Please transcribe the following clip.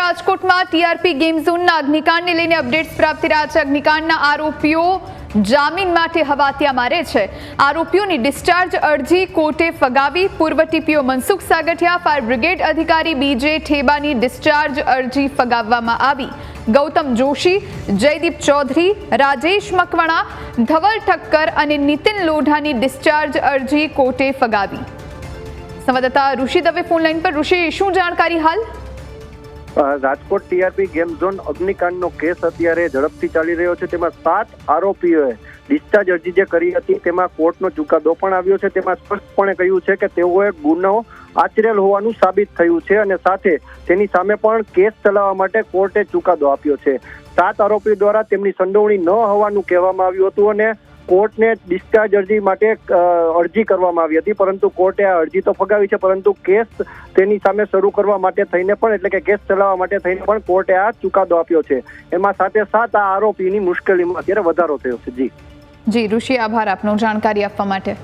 રાજકોટમાં TRP game ઝોનના અગ્નિકાંડને લઈને અપડેટ્સ પ્રાપ્ત થઈ છે. અગ્નિકાંડના આરોપીઓ જામીન માટે હવાતિયા મારે છે. આરોપીઓની ડિસ્ચાર્જ અરજી કોર્ટે ફગાવી. પૂર્વ TPO Mansukh Sagathiya, fire brigade અધિકારી બીજે ઠેબાની ડિસ્ચાર્જ અરજી ફગાવવામાં આવી. ગૌતમ જોશી, જયદીપ ચૌધરી, રાજેશ મકવાણા, ધવલ ઠક્કર અને નીતિન લોઢાની ડિસ્ચાર્જ અરજી કોર્ટે ફગાવી. સંવાદદાતા ઋષિ દવે ફોન લાઈન પર. ઋષિ, શું જાણકારી હાલ? રાજકોટ ટીઆરપી ગેમ ઝોન અગ્નિકાંડનો કેસ અત્યારે ઝડપથી ચાલી રહ્યો છે. તેમાં સાત આરોપીઓએ ડિસ્ચાર્જ અરજી જે કરી હતી, તેમાં કોર્ટનો ચુકાદો પણ આવ્યો છે. તેમાં સ્પષ્ટપણે કહ્યું છે કે તેઓએ ગુનો આચરેલ હોવાનું સાબિત થયું છે અને સાથે તેની સામે પણ કેસ ચલાવવા માટે કોર્ટે ચુકાદો આપ્યો છે. સાત આરોપીઓ દ્વારા તેમની સંડોવણી ન હોવાનું કહેવામાં આવ્યું હતું અને કોર્ટને ડિસ્ચાર્જ અરજી માટે અરજી કરવામાં આવી હતી. પરંતુ કોર્ટે આ અરજી તો ફગાવી છે, પરંતુ કેસ તેની સામે શરૂ કરવા માટે થઈને પણ, એટલે કે કેસ ચલાવવા માટે થઈને પણ કોર્ટે આ ચુકાદો આપ્યો છે. એમાં સાથે સાત આ આરોપીની મુશ્કેલીમાં અત્યારે વધારો થયો છે. જી. જી, ઋષિ, આભાર આપનો જાણકારી આપવા માટે.